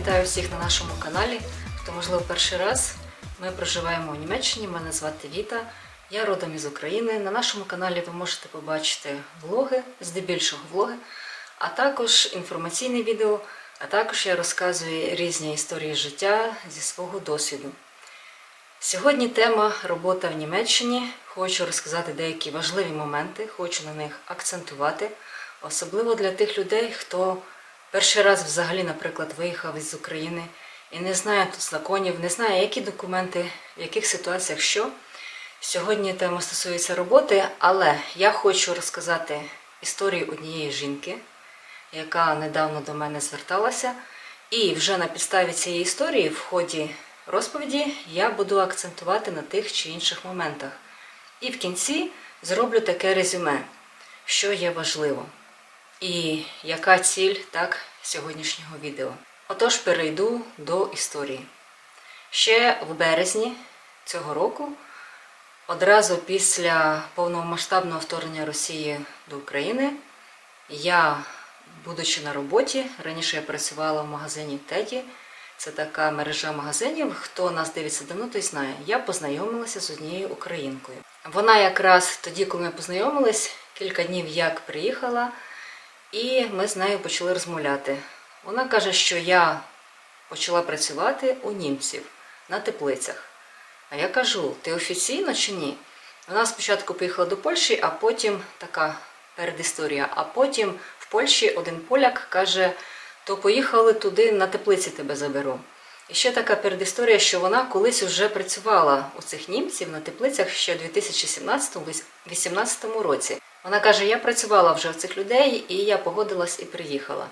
вітаю всіх на нашому каналі. Хто, можливо, перший раз. Ми проживаємо у Німеччині. Мене звати Віта. Я родом із України. На нашому каналі ви можете побачити влоги, здебільшого влоги, а також інформаційне відео, а також я розказую різні історії життя зі свого досвіду. Сьогодні тема робота в Німеччині. Хочу розказати деякі важливі моменти, хочу на них акцентувати, особливо для тих людей, хто перший раз взагалі, наприклад, виїхав із України і не знає тут законів, не знає, які документи, в яких ситуаціях що. Сьогодні тема стосується роботи, але я хочу розказати історію однієї жінки, яка недавно до мене зверталася. І вже на підставі цієї історії в ході розповіді я буду акцентувати на тих чи інших моментах. І в кінці зроблю таке резюме, що є важливо. І яка ціль так, сьогоднішнього відео. Отож, перейду до історії. Ще в березні цього року, одразу після повномасштабного вторгнення Росії до України, я, будучи на роботі, раніше я працювала в магазині Теді. Це така мережа магазинів. Хто нас дивиться давно, той знає. Я познайомилася з однією українкою. Вона якраз тоді, коли ми познайомились, кілька днів як приїхала, і ми з нею почали розмовляти. Вона каже, що я почала працювати у німців на теплицях. А я кажу: ти офіційно чи ні? Вона спочатку поїхала до Польщі, а потім така передісторія. А потім в Польщі один поляк каже: то поїхали туди на теплиці тебе заберу. І ще така передісторія, що вона колись вже працювала у цих німців на теплицях ще у 2017-2018 році. Вона каже: я працювала вже у цих людей, і я погодилась і приїхала.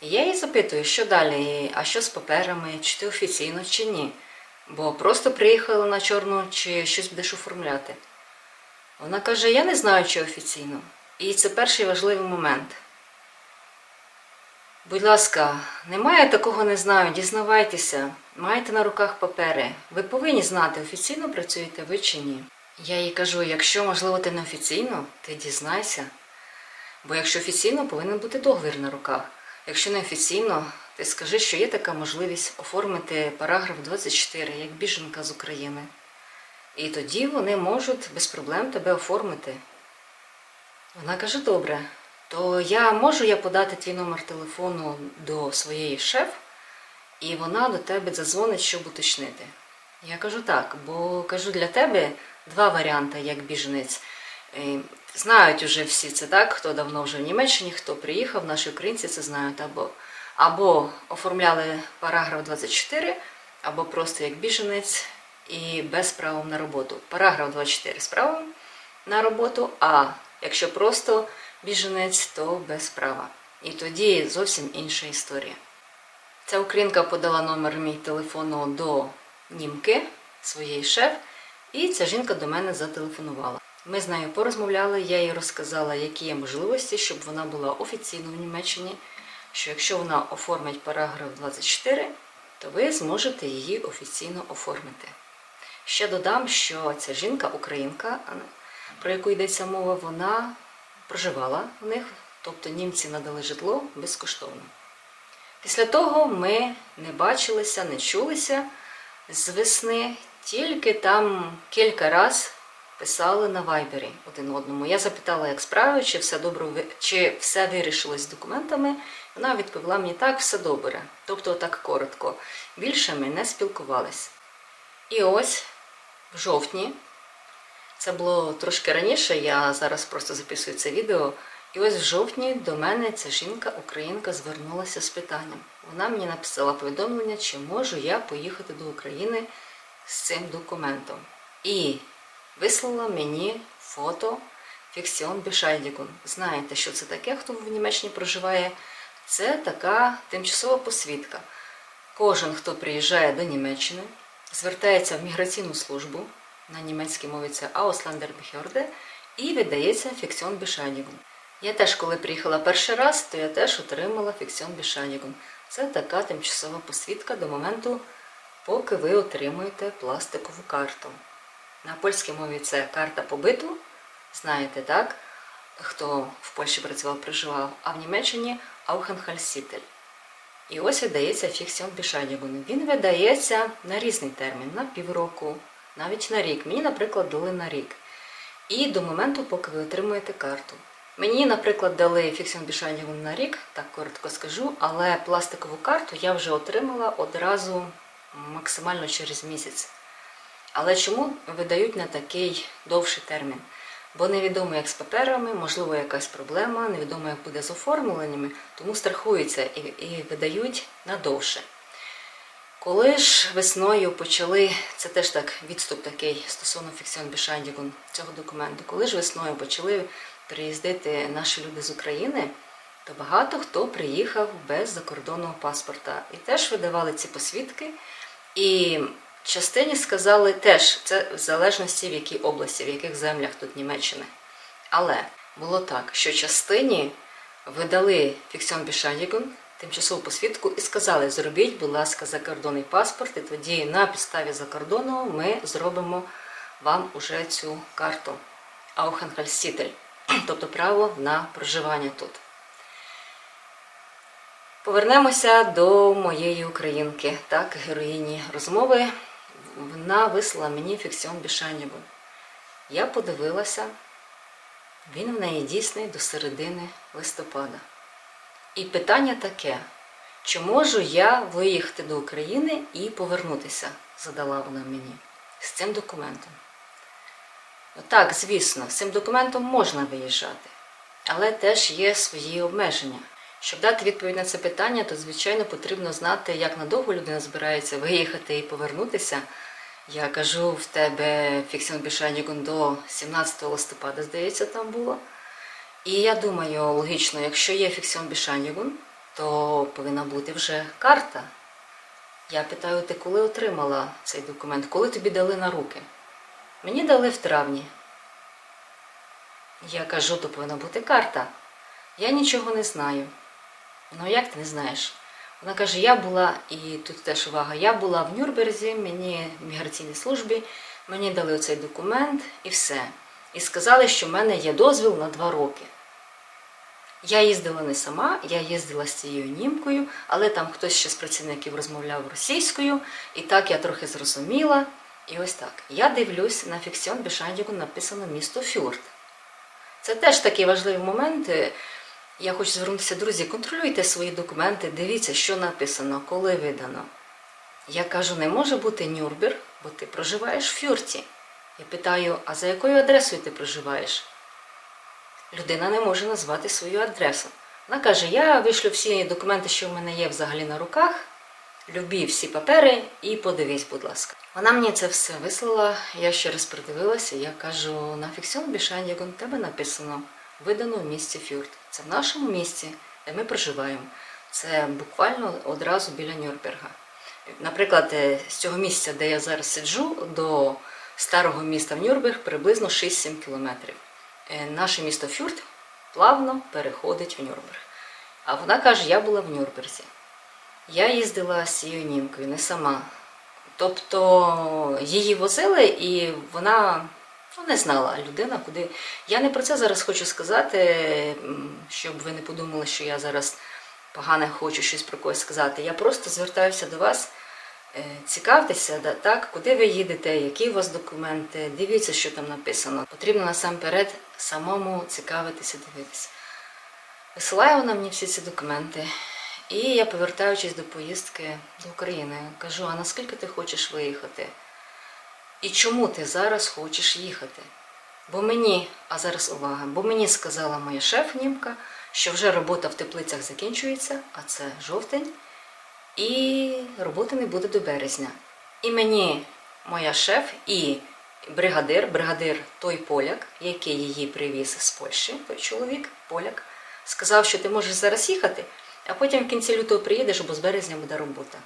І я її запитую, що далі, а що з паперами, чи ти офіційно, чи ні. Бо просто приїхала на чорну, чи щось будеш оформляти. Вона каже: Я не знаю, чи офіційно. І це перший важливий момент. Будь ласка, немає такого не знаю, дізнавайтеся, маєте на руках папери. Ви повинні знати, офіційно працюєте ви чи ні. Я їй кажу, якщо, можливо, ти не офіційно, ти дізнайся. Бо якщо офіційно, повинен бути договір на руках. Якщо не офіційно, ти скажи, що є така можливість оформити параграф 24 як біженка з України. І тоді вони можуть без проблем тебе оформити. Вона каже: добре, то я можу я подати твій номер телефону до своєї шеф, і вона до тебе задзвонить, щоб уточнити. Я кажу так, бо кажу для тебе два варіанти як біженець. Е, Знають уже всі це так, хто давно вже в Німеччині, хто приїхав, наші українці це знають, або, або оформляли параграф 24, або просто як біженець і без права на роботу. Параграф 24 з правом на роботу, а якщо просто біженець, то без права. І тоді зовсім інша історія. Ця українка подала номер мій телефону до німки, своєї шеф, і ця жінка до мене зателефонувала. Ми з нею порозмовляли, я їй розказала, які є можливості, щоб вона була офіційно в Німеччині, що якщо вона оформить параграф 24, то ви зможете її офіційно оформити. Ще додам, що ця жінка, українка, про яку йдеться мова, вона проживала в них, тобто німці надали житло безкоштовно. Після того ми не бачилися, не чулися з весни, тільки там кілька разів писали на вайбері один одному. Я запитала, як справи, чи все добре, чи все вирішилось з документами. Вона відповіла мені так, все добре. Тобто так коротко. Більше ми не спілкувались. І ось в жовтні, це було трошки раніше, я зараз просто записую це відео. І ось в жовтні до мене ця жінка, українка, звернулася з питанням. Вона мені написала повідомлення, чи можу я поїхати до України з цим документом. І вислала мені фото Фіксіон Бешальдікун. Знаєте, що це таке, хто в Німеччині проживає? Це така тимчасова посвідка. Кожен, хто приїжджає до Німеччини, звертається в міграційну службу, на німецькій мові це Ausländerbehörde, і видається Фіксіон Бешальдікун. Я теж, коли приїхала перший раз, то я теж отримала Фіксіон Бешальдікун. Це така тимчасова посвідка до моменту, поки ви отримуєте пластикову карту. На польській мові це карта побиту, знаєте, так? Хто в Польщі працював, проживав, а в Німеччині Аухенхальсітель. І ось видається фіксіон Бішадігун. Він видається на різний термін, на півроку, навіть на рік. Мені, наприклад, дали на рік. І до моменту, поки ви отримуєте карту. Мені, наприклад, дали фіксіон Бішадігун на рік, так коротко скажу, але пластикову карту я вже отримала одразу максимально через місяць. Але чому видають на такий довший термін? Бо невідомо, як з паперами, можливо, якась проблема, невідомо, як буде з оформленнями, тому страхуються і, і видають надовше. Коли ж весною почали, це теж так відступ такий стосовно фіксіон Бішандігун цього документу, коли ж весною почали приїздити наші люди з України, то багато хто приїхав без закордонного паспорта і теж видавали ці посвідки. І частині сказали теж, це в залежності в якій області, в яких землях тут Німеччини. Але було так, що частині видали фіксіон Бішандігун, тимчасову посвідку, і сказали: зробіть, будь ласка, закордонний паспорт, і тоді на підставі закордонного ми зробимо вам уже цю карту Аухенхальстітель, тобто право на проживання тут. Повернемося до моєї українки, так, героїні розмови. Вона вислала мені фіксіон Бішанєву. Я подивилася, він в неї дійсний до середини листопада. І питання таке: чи можу я виїхати до України і повернутися? задала вона мені з цим документом. Ну, так, звісно, з цим документом можна виїжджати, але теж є свої обмеження. Щоб дати відповідь на це питання, то звичайно потрібно знати, як надовго людина збирається виїхати і повернутися. Я кажу, в тебе фіксіон Бішанігун до 17 листопада, здається, там було. І я думаю, логічно, якщо є фіксіон Бішанігун, то повинна бути вже карта. Я питаю, ти коли отримала цей документ? Коли тобі дали на руки? Мені дали в травні. Я кажу, то повинна бути карта. Я нічого не знаю. Ну як ти не знаєш? Вона каже, я була, і тут теж увага, я була в Нюрнберзі, мені в міграційній службі, мені дали оцей документ і все. І сказали, що в мене є дозвіл на два роки. Я їздила не сама, я їздила з цією німкою, але там хтось ще з працівників розмовляв російською, і так я трохи зрозуміла. І ось так. Я дивлюсь на фіксіон Бішандіку написано місто Фюрт. Це теж такий важливий момент. Я хочу звернутися, друзі, контролюйте свої документи, дивіться, що написано, коли видано. Я кажу, не може бути Нюрбір, бо ти проживаєш в Фюрті. Я питаю, а за якою адресою ти проживаєш? Людина не може назвати свою адресу. Вона каже: я вишлю всі документи, що в мене є взагалі на руках, любі всі папери і подивись, будь ласка. Вона мені це все вислала, я ще раз придивилася, я кажу, на фіксіон Бішандігон тебе написано видано в місті Фюрт. Це в нашому місті, де ми проживаємо. Це буквально одразу біля Нюрнберга. Наприклад, е, з цього місця, де я зараз сиджу, до старого міста в Нюрнберг приблизно 6-7 кілометрів. Е, Наше місто Фюрт плавно переходить в Нюрнберг. А вона каже, я була в Нюрнберзі. Я їздила з цією німкою, не сама. Тобто її возили, і вона ну, не знала людина, куди. Я не про це зараз хочу сказати, щоб ви не подумали, що я зараз погане хочу щось про когось сказати. Я просто звертаюся до вас. Е, Цікавтеся, так, куди ви їдете, які у вас документи, дивіться, що там написано. Потрібно насамперед самому цікавитися, дивитися. Висилає вона мені всі ці документи. І я, повертаючись до поїздки до України, кажу: а наскільки ти хочеш виїхати? І чому ти зараз хочеш їхати? Бо мені, а зараз увага, бо мені сказала моя шеф-німка, що вже робота в теплицях закінчується, а це жовтень, і роботи не буде до березня. І мені моя шеф і бригадир, бригадир той поляк, який її привіз з Польщі, той чоловік, поляк, сказав, що ти можеш зараз їхати, а потім в кінці лютого приїдеш, бо з березня буде робота.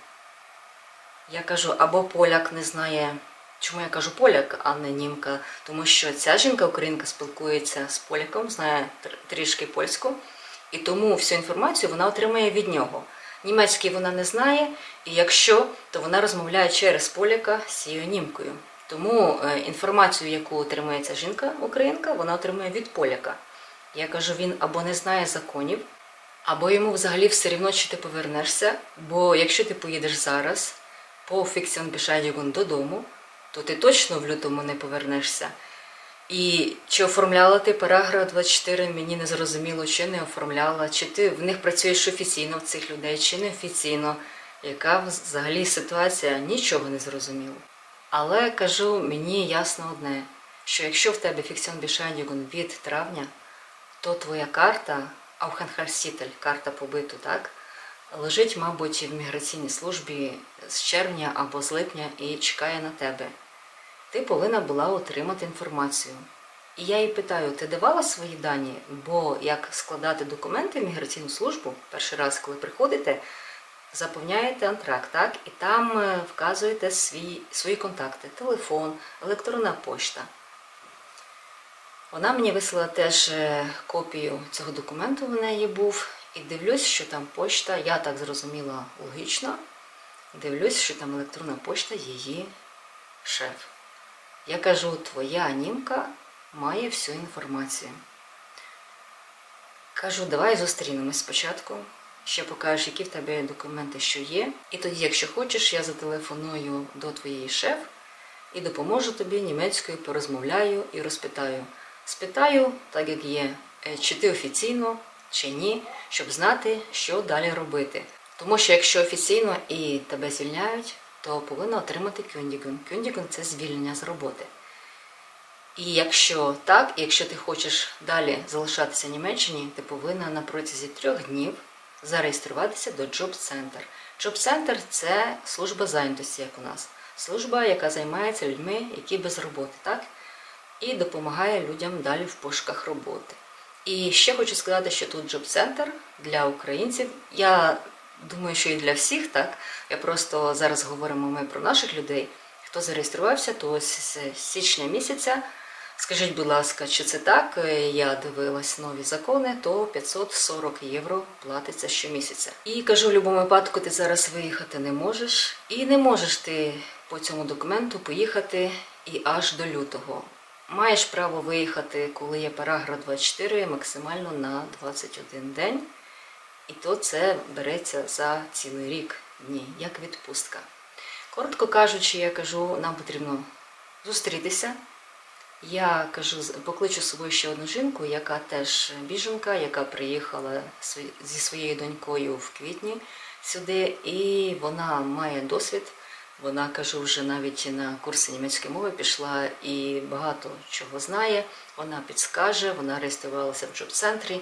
Я кажу, або поляк не знає, чому я кажу поляк, а не німка, тому що ця жінка-українка спілкується з поляком, знає трішки польську, і тому всю інформацію вона отримує від нього. Німецький вона не знає, і якщо, то вона розмовляє через поляка з цією німкою. Тому е, інформацію, яку отримує ця жінка-українка, вона отримує від поляка. Я кажу, він або не знає законів, Або йому взагалі все рівно, чи ти повернешся, бо якщо ти поїдеш зараз по фіксіон Бішадігун додому, то ти точно в лютому не повернешся. І чи оформляла ти параграф 24, мені не зрозуміло, чи не оформляла, чи ти в них працюєш офіційно в цих людей, чи не офіційно. Яка взагалі ситуація, нічого не зрозуміло. Але кажу, мені ясно одне, що якщо в тебе фіксіон Бішадігун від травня, то твоя карта, Ауханхальсітель, карта побиту, так, лежить, мабуть, в міграційній службі з червня або з липня і чекає на тебе. Ти повинна була отримати інформацію. І я її питаю: ти давала свої дані? Бо як складати документи в міграційну службу, перший раз, коли приходите, заповняєте антракт, так? І там е, вказуєте свій, свої контакти, телефон, електронна пошта. Вона мені вислала теж е, копію цього документу, в неї був, і дивлюсь, що там почта, я так зрозуміла логічно, дивлюсь, що там електронна почта її шеф. Я кажу, твоя німка має всю інформацію. Кажу, давай зустрінемось спочатку. Ще покажеш, які в тебе документи, що є. І тоді, якщо хочеш, я зателефоную до твоєї шеф і допоможу тобі німецькою, порозмовляю і розпитаю. Спитаю, так як є, е, чи ти офіційно, чи ні, щоб знати, що далі робити. Тому що якщо офіційно і тебе звільняють, то повинна отримати кюндігун. Кюндігун це звільнення з роботи. І якщо так, і якщо ти хочеш далі залишатися в Німеччині, ти повинна на протязі трьох днів зареєструватися до Job Center. Job Center – це служба зайнятості, як у нас. Служба, яка займається людьми, які без роботи, так? І допомагає людям далі в пошуках роботи. І ще хочу сказати, що тут Center для українців. Я думаю, що і для всіх, так? Я просто зараз говоримо ми про наших людей. Хто зареєструвався, то ось з січня місяця. Скажіть, будь ласка, чи це так? Я дивилась нові закони, то 540 євро платиться щомісяця. І кажу, в будь-якому випадку ти зараз виїхати не можеш. І не можеш ти по цьому документу поїхати і аж до лютого. Маєш право виїхати, коли є параграф 24, максимально на 21 день. І то це береться за цілий рік дні, як відпустка. Коротко кажучи, я кажу, нам потрібно зустрітися. Я кажу, покличу собою ще одну жінку, яка теж біженка, яка приїхала зі своєю донькою в квітні сюди, і вона має досвід. Вона кажу, вже навіть на курси німецької мови пішла і багато чого знає. Вона підскаже, вона реєструвалася в джоб-центрі,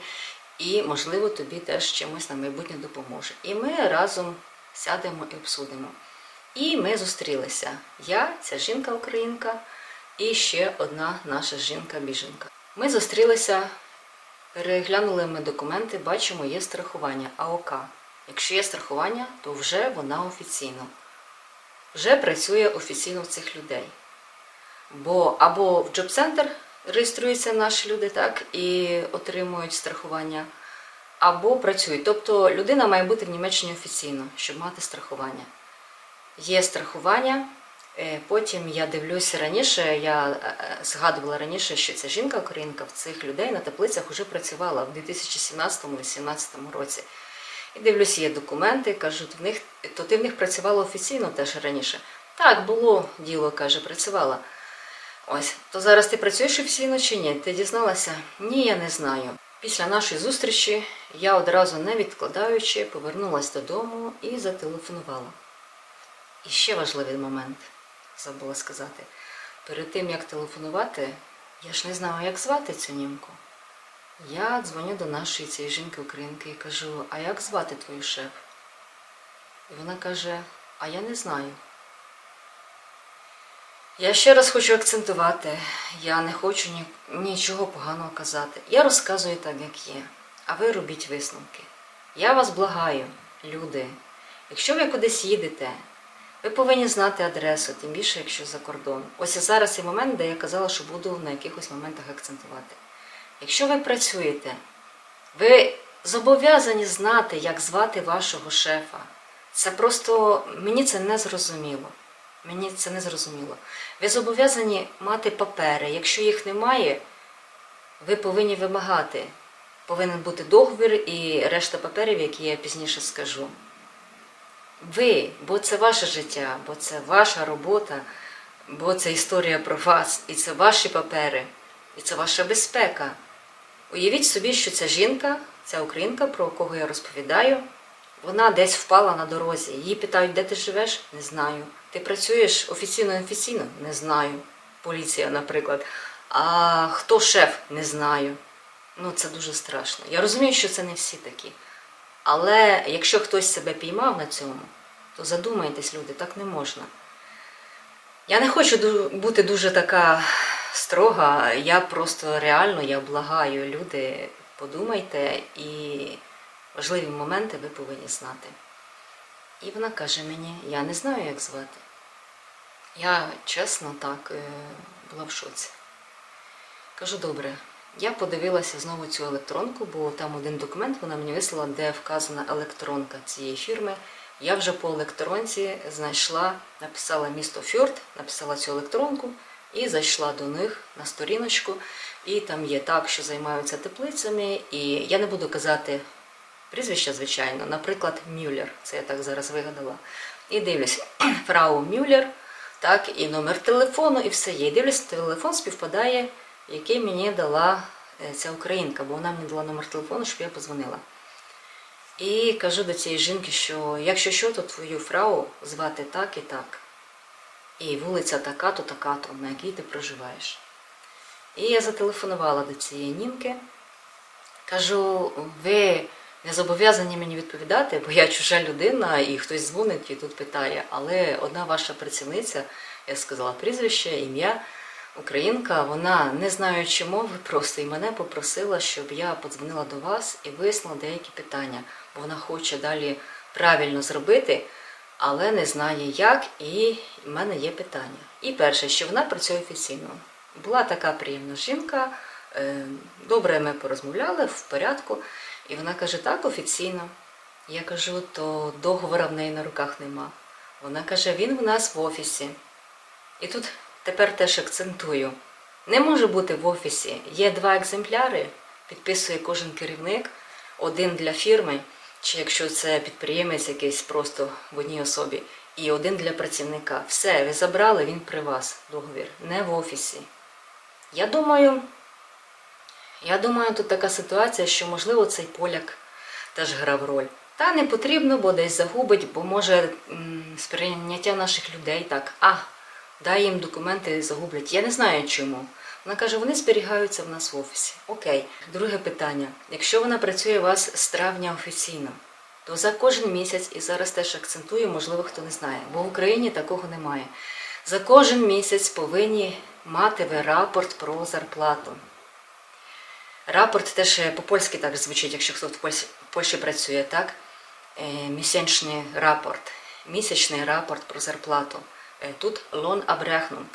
і, можливо, тобі теж чимось на майбутнє допоможе. І ми разом сядемо і обсудимо. І ми зустрілися. Я, ця жінка-українка, і ще одна наша жінка-біженка. Ми зустрілися, переглянули ми документи, бачимо, є страхування АОК. Якщо є страхування, то вже вона офіційно. Вже працює офіційно в цих людей. Бо або в джоб-центр реєструються наші люди, так, і отримують страхування, або працюють. Тобто людина має бути в Німеччині офіційно, щоб мати страхування. Є страхування. Е, Потім я дивлюся раніше, я е, згадувала раніше, що ця жінка українка в цих людей на теплицях вже працювала в 2017-2018 році. І дивлюся, є документи, кажуть, в них, то ти в них працювала офіційно теж раніше. Так, було діло, каже, працювала. Ось, то зараз ти працюєш офіційно чи ні? Ти дізналася? Ні, я не знаю. Після нашої зустрічі я одразу не відкладаючи повернулася додому і зателефонувала. І ще важливий момент, забула сказати. Перед тим як телефонувати, я ж не знала, як звати цю німку. Я дзвоню до нашої цієї жінки українки і кажу: а як звати твою шеф? І вона каже: А я не знаю. Я ще раз хочу акцентувати, я не хочу ні, нічого поганого казати. Я розказую так, як є, а ви робіть висновки. Я вас благаю, люди, якщо ви кудись їдете, ви повинні знати адресу, тим більше, якщо за кордон. Ось зараз є момент, де я казала, що буду на якихось моментах акцентувати. Якщо ви працюєте, ви зобов'язані знати, як звати вашого шефа. Це просто мені це не зрозуміло. Мені це не зрозуміло. Ви зобов'язані мати папери. Якщо їх немає, ви повинні вимагати повинен бути договір і решта паперів, які я пізніше скажу. Ви, бо це ваше життя, бо це ваша робота, бо це історія про вас, і це ваші папери, і це ваша безпека. Уявіть собі, що ця жінка, ця українка, про кого я розповідаю, вона десь впала на дорозі. Її питають, де ти живеш? Не знаю. Ти працюєш офіційно неофіційно? Не знаю. Поліція, наприклад. А хто шеф? Не знаю. Ну, це дуже страшно. Я розумію, що це не всі такі. Але якщо хтось себе піймав на цьому, то задумайтесь, люди, так не можна. Я не хочу бути дуже така строга, я просто реально я благаю, люди, подумайте, і важливі моменти ви повинні знати. І вона каже мені, я не знаю, як звати. Я чесно так е, була в шоці. Кажу, добре, я подивилася знову цю електронку, бо там один документ вона мені вислала, де вказана електронка цієї фірми. Я вже по електронці знайшла, написала місто Фьорд, написала цю електронку і зайшла до них на сторіночку. І там є так, що займаються теплицями. І я не буду казати прізвище, звичайно, наприклад, Мюллер. Це я так зараз вигадала. І дивлюсь, фрау Мюллер, так, і номер телефону, і все є. І дивлюсь, телефон співпадає, який мені дала е, ця українка, бо вона мені дала номер телефону, щоб я позвонила. І кажу до цієї жінки, що якщо що, то твою фрау звати так і так. І вулиця така-то, така-то, на якій ти проживаєш. І я зателефонувала до цієї німки. Кажу, ви не зобов'язані мені відповідати, бо я чужа людина, і хтось дзвонить і тут питає. Але одна ваша працівниця, я сказала прізвище, ім'я, українка, вона, не знаючи мови, просто і мене попросила, щоб я подзвонила до вас і вияснила деякі питання, бо вона хоче далі правильно зробити, але не знає як, і в мене є питання. І перше, що вона працює офіційно. Була така приємна жінка, е, добре ми порозмовляли в порядку, і вона каже, так, офіційно. Я кажу, то договора в неї на руках нема. Вона каже, він в нас в офісі. І тут тепер теж акцентую. Не може бути в офісі. Є два екземпляри, підписує кожен керівник, один для фірми, чи якщо це підприємець якийсь просто в одній особі, і один для працівника. Все, ви забрали, він при вас договір, не в офісі. Я думаю, я думаю, тут така ситуація, що можливо цей поляк теж грав роль. Та не потрібно, бо десь загубить, бо може сприйняття наших людей так, а, дай їм документи загублять. Я не знаю чому. Вона каже, вони зберігаються в нас в офісі. Окей. Друге питання. Якщо вона працює у вас з травня офіційно, то за кожен місяць, і зараз теж акцентую, можливо, хто не знає, бо в Україні такого немає. За кожен місяць повинні мати ви рапорт про зарплату. Рапорт теж е, по-польськи так звучить, якщо хто в Польщі, працює, так? Е, Місячний рапорт. Місячний рапорт про зарплату. Е, Тут лон абрехнунг,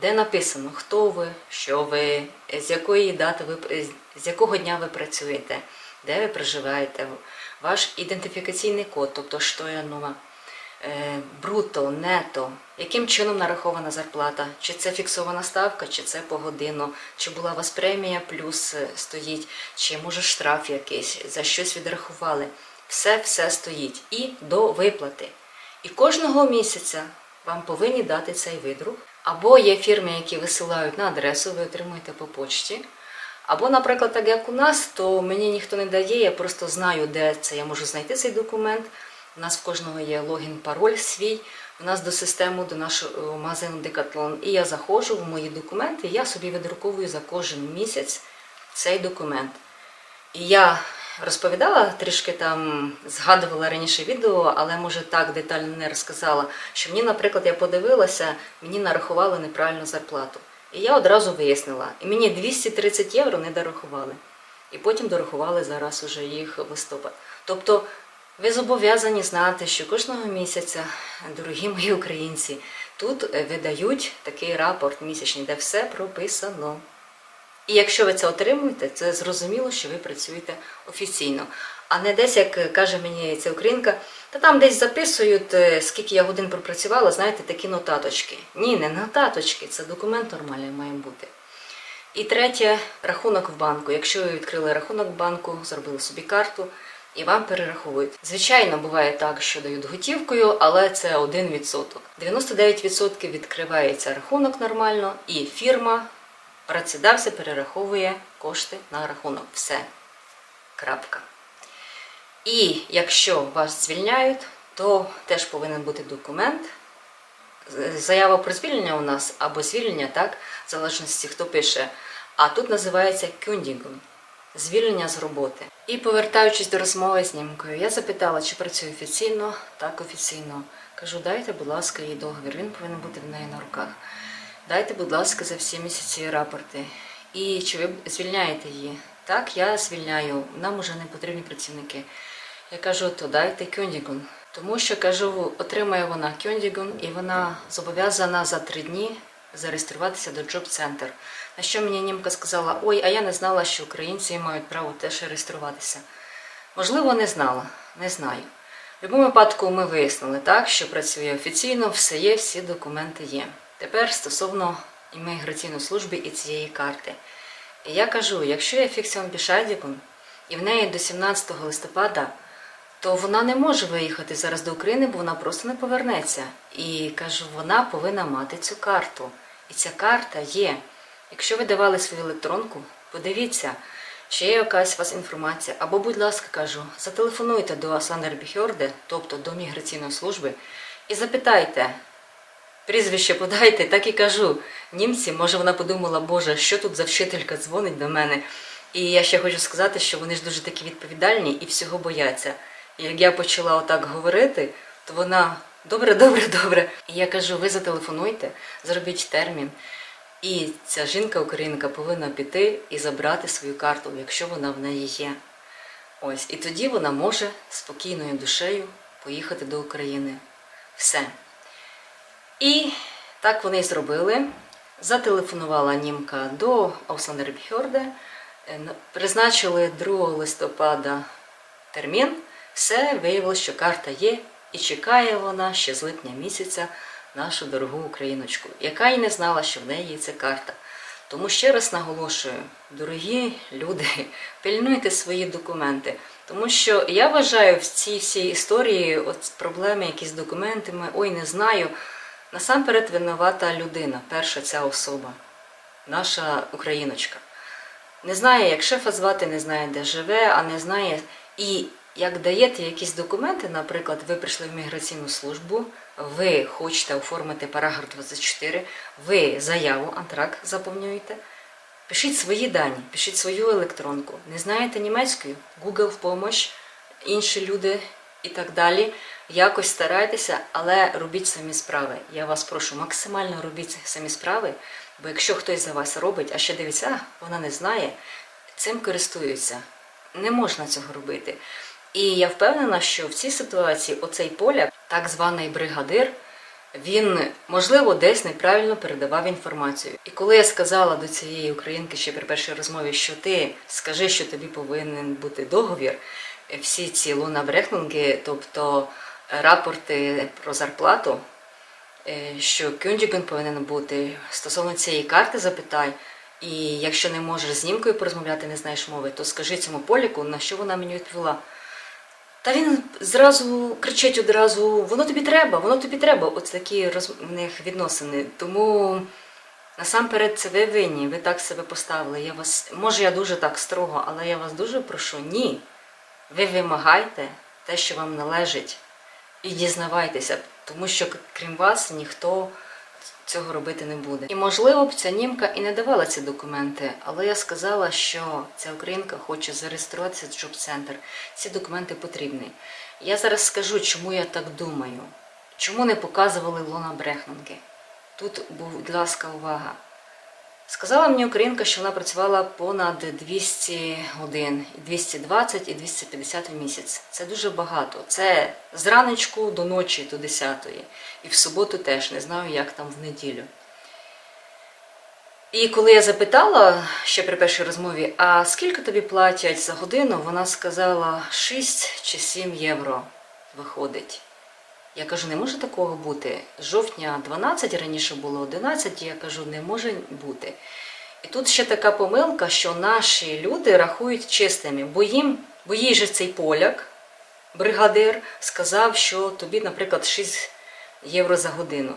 де написано, хто ви, що ви, з якої дати ви з якого дня ви працюєте, де ви проживаєте, ваш ідентифікаційний код, тобто що є нова. Е, бруто, нето, яким чином нарахована зарплата, чи це фіксована ставка, чи це погодинно, чи була у вас премія плюс е, стоїть, чи може штраф якийсь, за щось відрахували. Все все стоїть і до виплати. І кожного місяця вам повинні дати цей видрук. Або є фірми, які висилають на адресу, ви отримуєте по почті. Або, наприклад, так як у нас, то мені ніхто не дає, я просто знаю, де це я можу знайти цей документ. У нас в кожного є логін, пароль свій. У нас до системи, до нашого магазину Decathlon. І я заходжу в мої документи, і я собі видруковую за кожен місяць цей документ. І я розповідала трішки там, згадувала раніше відео, але може так детально не розказала, що мені, наприклад, я подивилася, мені нарахували неправильну зарплату. І я одразу вияснила, і мені 230 євро не дорахували. І потім дорахували зараз уже їх в. Тобто ви зобов'язані знати, що кожного місяця, дорогі мої українці, тут е, видають такий рапорт місячний, де все прописано. І якщо ви це отримуєте, це зрозуміло, що ви працюєте офіційно. А не десь, як каже мені ця українка, та там десь записують, е, скільки я годин пропрацювала, знаєте, такі нотаточки. Ні, не нотаточки, це документ нормальний має бути. І третє рахунок в банку. Якщо ви відкрили рахунок в банку, зробили собі карту і вам перераховують. Звичайно, буває так, що дають готівкою, але це 1%. 99% відкривається рахунок нормально, і фірма, працедавця перераховує кошти на рахунок. Все. Крапка. І якщо вас звільняють, то теж повинен бути документ. Заява про звільнення у нас або звільнення, так, в залежності хто пише. А тут називається кюндінгом звільнення з роботи. І повертаючись до розмови з німкою, я запитала, чи працює офіційно, так офіційно. Кажу, дайте, будь ласка, їй договір. Він повинен бути в неї на руках. Дайте, будь ласка, за всі місяці рапорти. І чи ви звільняєте її? Так, я звільняю. Нам уже не потрібні працівники. Я кажу, то дайте кюндігун. Тому що кажу, отримає вона кюндігун, і вона зобов'язана за три дні зареєструватися до Job Center. На що мені німка сказала: ой, а я не знала, що українці мають право теж реєструватися. Можливо, не знала, не знаю. В будь-якому випадку ми вияснили так, що працює офіційно, все є, всі документи є. Тепер стосовно імміграційної служби і цієї карти. Я кажу, якщо є фіксіон Бішайдікун, і в неї до 17 листопада, то вона не може виїхати зараз до України, бо вона просто не повернеться. І кажу, вона повинна мати цю карту. І ця карта є. Якщо ви давали свою електронку, подивіться, чи є якась у вас інформація. Або, будь ласка, кажу, зателефонуйте до Асандербіхьорде, тобто до міграційної служби, і запитайте, прізвище подайте, так і кажу. Німці, може, вона подумала, Боже, що тут за вчителька дзвонить до мене. І я ще хочу сказати, що вони ж дуже такі відповідальні і всього бояться. І як я почала отак говорити, то вона добре, добре, добре. І я кажу, ви зателефонуйте, зробіть термін. І ця жінка-українка повинна піти і забрати свою карту, якщо вона в неї є. Ось, і тоді вона може спокійною душею поїхати до України. Все. І так вони і зробили. Зателефонувала німка до Аусландербхьорде, призначили 2 листопада термін. Все виявилося, що карта є, і чекає вона ще з липня місяця нашу дорогу україночку, яка й не знала, що в неї є ця карта. Тому ще раз наголошую, дорогі люди, пильнуйте свої документи. Тому що я вважаю в цій всій історії от проблеми, якісь з документами, ой, не знаю. Насамперед винувата людина, перша ця особа, наша україночка. Не знає, як шефа звати, не знає, де живе, а не знає. І як даєте якісь документи, наприклад, ви прийшли в міграційну службу, ви хочете оформити параграф 24, ви заяву, антрак заповнюєте, пишіть свої дані, пишіть свою електронку. Не знаєте німецькою, Google в помощь, інші люди і так далі. Якось старайтеся, але робіть самі справи. Я вас прошу, максимально робіть самі справи, бо якщо хтось за вас робить, а ще дивиться, вона не знає, цим користуються. Не можна цього робити. І я впевнена, що в цій ситуації оцей поляк, так званий бригадир, він, можливо, десь неправильно передавав інформацію. І коли я сказала до цієї українки ще при першій розмові, що ти скажи, що тобі повинен бути договір, всі ці лунабрехнунги, тобто рапорти про зарплату, е, що Кюндіген повинен бути стосовно цієї карти, запитай. І якщо не можеш з німкою порозмовляти, не знаєш мови, то скажи цьому поліку, на що вона мені відповіла. Та він зразу кричить одразу: воно тобі треба, воно тобі треба. Ось такі роз... в них відносини. Тому насамперед це ви винні, ви так себе поставили. Я вас, може, я дуже так строго, але я вас дуже прошу, ні. Ви вимагайте те, що вам належить, і дізнавайтеся, тому що крім вас ніхто цього робити не буде. І можливо б ця німка і не давала ці документи, але я сказала, що ця українка хоче зареєструватися в Джоб-центр. Ці документи потрібні. Я зараз скажу, чому я так думаю. Чому не показували Лона Брехнунги? Тут, будь ласка, увага. Сказала мені українка, що вона працювала понад 200 годин, 220 і 250 в місяць. Це дуже багато. Це з раночку до ночі, до 10 І в суботу теж не знаю, як там в неділю. І коли я запитала ще при першій розмові, а скільки тобі платять за годину, вона сказала 6 чи 7 євро виходить. Я кажу, не може такого бути. З жовтня 12, раніше було 11, я кажу, не може бути. І тут ще така помилка, що наші люди рахують чистими, бо їм, бо їй же цей поляк, бригадир, сказав, що тобі, наприклад, 6 євро за годину.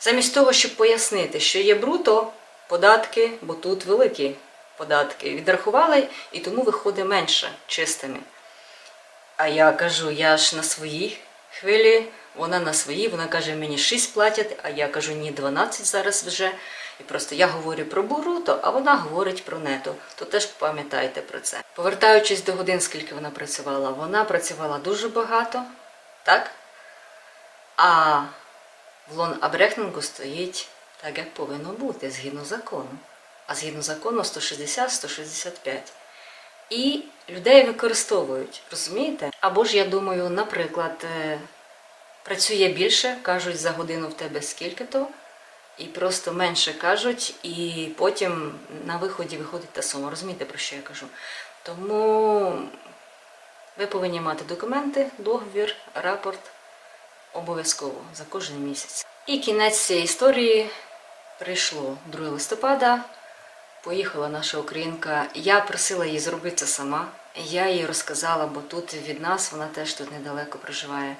Замість того, щоб пояснити, що є бруто податки, бо тут великі податки, відрахували, і тому виходить менше чистими. А я кажу, я ж на своїй хвилі, вона на своїй, вона каже, мені 6 платять, а я кажу, ні, 12 зараз вже. І просто я говорю про бруто, а вона говорить про нето. То теж пам'ятайте про це. Повертаючись до годин, скільки вона працювала, вона працювала дуже багато, так? А в лон абрехнингу стоїть так, як повинно бути, згідно закону. А згідно закону 160-165. І людей використовують, розумієте? Або ж я думаю, наприклад, е, працює більше, кажуть за годину в тебе скільки-то, і просто менше кажуть, і потім на виході виходить та сума. Розумієте, про що я кажу? Тому ви повинні мати документи, договір, рапорт обов'язково за кожен місяць. І кінець цієї історії прийшло 2 листопада. Поїхала наша українка. Я просила її зробити це сама. Я їй розказала, бо тут від нас, вона теж тут недалеко проживає.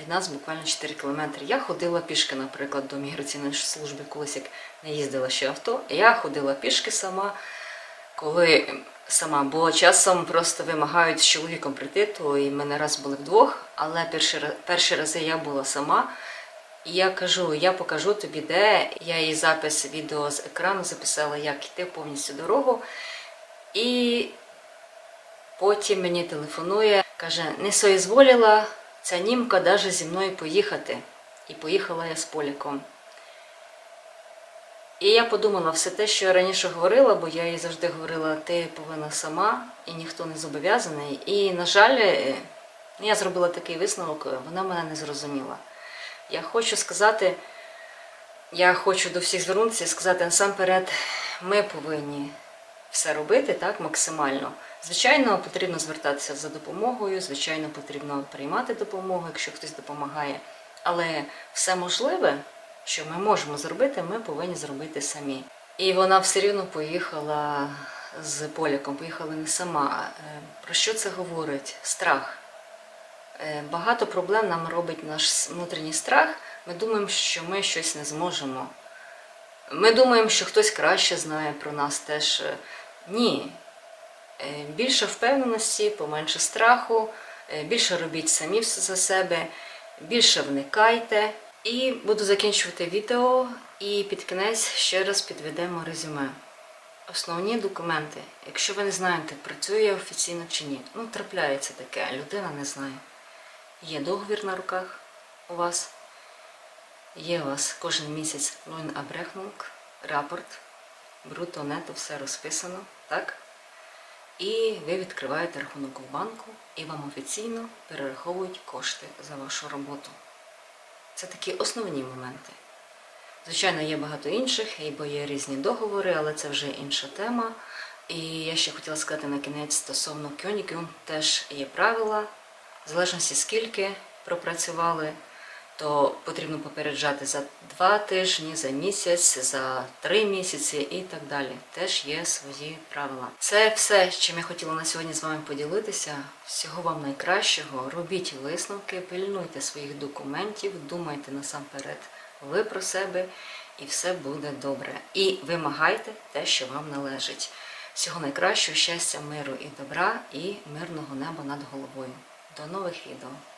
Від нас буквально 4 кілометри. Я ходила пішки, наприклад, до міграційної служби, колись як не їздила ще авто. Я ходила пішки сама, коли сама, бо часом просто вимагають з чоловіком прийти, то і ми не раз були вдвох, але перші, перші рази я була сама. І я кажу, я покажу тобі, де. Я їй запис відео з екрану записала, як йти повністю дорогу. І потім мені телефонує, каже, не соізволіла ця німка даже зі мною поїхати. І поїхала я з поляком. І я подумала все те, що я раніше говорила, бо я їй завжди говорила, ти повинна сама, і ніхто не зобов'язаний. І, на жаль, е, я зробила такий висновок, вона мене не зрозуміла. Я хочу сказати, я хочу до всіх звернутися і сказати, насамперед, ми повинні все робити так максимально. Звичайно, потрібно звертатися за допомогою, звичайно, потрібно приймати допомогу, якщо хтось допомагає. Але все можливе, що ми можемо зробити, ми повинні зробити самі. І вона все рівно поїхала з поляком, поїхала не сама. Е, Про що це говорить? Страх. Е, Багато проблем нам робить наш внутрішній страх. Ми думаємо, що ми щось не зможемо. Ми думаємо, що хтось краще знає про нас теж. Е, Ні. Е, Більше впевненості, поменше страху, е, більше робіть самі все за себе, більше вникайте. І буду закінчувати відео і під кінець ще раз підведемо резюме. Основні документи. Якщо ви не знаєте, працює я офіційно чи ні, ну трапляється таке, людина не знає. Є договір на руках у вас, є у вас кожен місяць лойн абрехнунг, рапорт, бруто, нето, все розписано, так? І ви відкриваєте рахунок в банку і вам офіційно перераховують кошти за вашу роботу. Це такі основні моменти. Звичайно, є багато інших, бо є різні договори, але це вже інша тема. І я ще хотіла сказати на кінець стосовно Кьонікюн теж є правила. В залежності скільки пропрацювали, то потрібно попереджати за два тижні, за місяць, за три місяці і так далі. Теж є свої правила. Це все, чим я хотіла на сьогодні з вами поділитися. Всього вам найкращого. Робіть висновки, пильнуйте своїх документів, думайте насамперед ви про себе, і все буде добре. І вимагайте те, що вам належить. Всього найкращого, щастя, миру і добра, і мирного неба над головою. До нових відео!